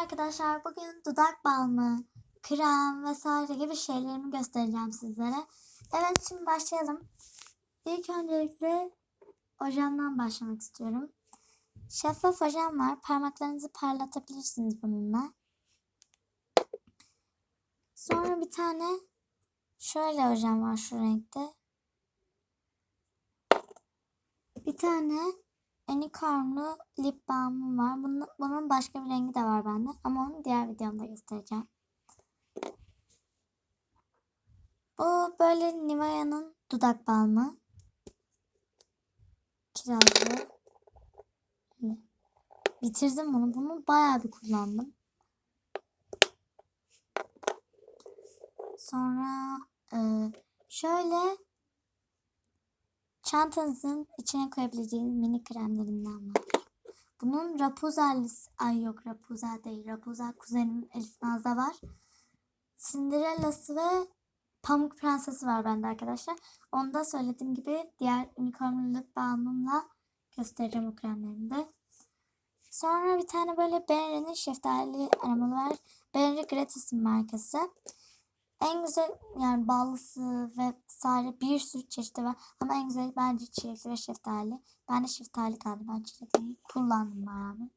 arkadaşlar. Bugün dudak balmı, krem vesaire gibi şeylerimi göstereceğim sizlere. Evet şimdi başlayalım. İlk öncelikle ojemden başlamak istiyorum. Şeffaf ojem var. Parmaklarınızı parlatabilirsiniz bununla. Sonra bir tane şöyle ojem var şu renkte. Bir tane unicornlu lip balmım var. Bunun, bunun başka bir rengi de var bende. Ama onu diğer videomda göstereceğim. Bu böyle Nivea'nın dudak balmı. Kirazlı. Bitirdim bunu. Bunu bayağı bir kullandım. Sonra e, şöyle çantanızın içine koyabileceğiniz mini kremlerinden var. Bunun Rapunzel'lisi, ay yok Rapunzel değil. Rapunzel kuzenim Elif Naz'da var. Cinderella'sı ve Pamuk Prensesi var bende arkadaşlar. Onu da söylediğim gibi diğer unicornluluk balmımla göstereceğim o kremlerimi de. Sonra bir tane böyle Benri'nin şeftali aromalı var. Benri Gratis'in markası. En güzel yani ballısı ve sadece bir sürü çeşidi var. Ama en güzeli bence çilekli ve şeftali. Ben de şeftali kaldım. Ben çilekliyi kullandım bayağı.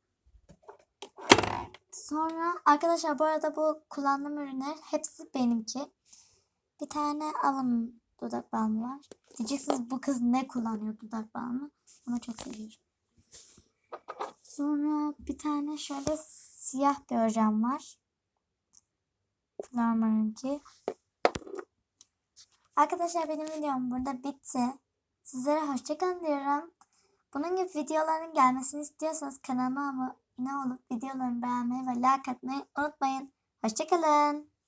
Sonra arkadaşlar bu arada bu kullandığım ürünler hepsi benimki. Bir tane Avon dudak balmı var. Diyeceksiniz bu kız ne kullanıyor dudak balmı? Ama çok seviyorum. Sonra bir tane şöyle siyah bir ojem var. Flormar'ınki. Arkadaşlar benim videom burada bitti. Sizlere hoşçakalın diyorum. Bunun gibi videoların gelmesini istiyorsanız kanalıma abone olup videolarımı beğenmeyi ve like atmayı unutmayın. Hoşçakalın.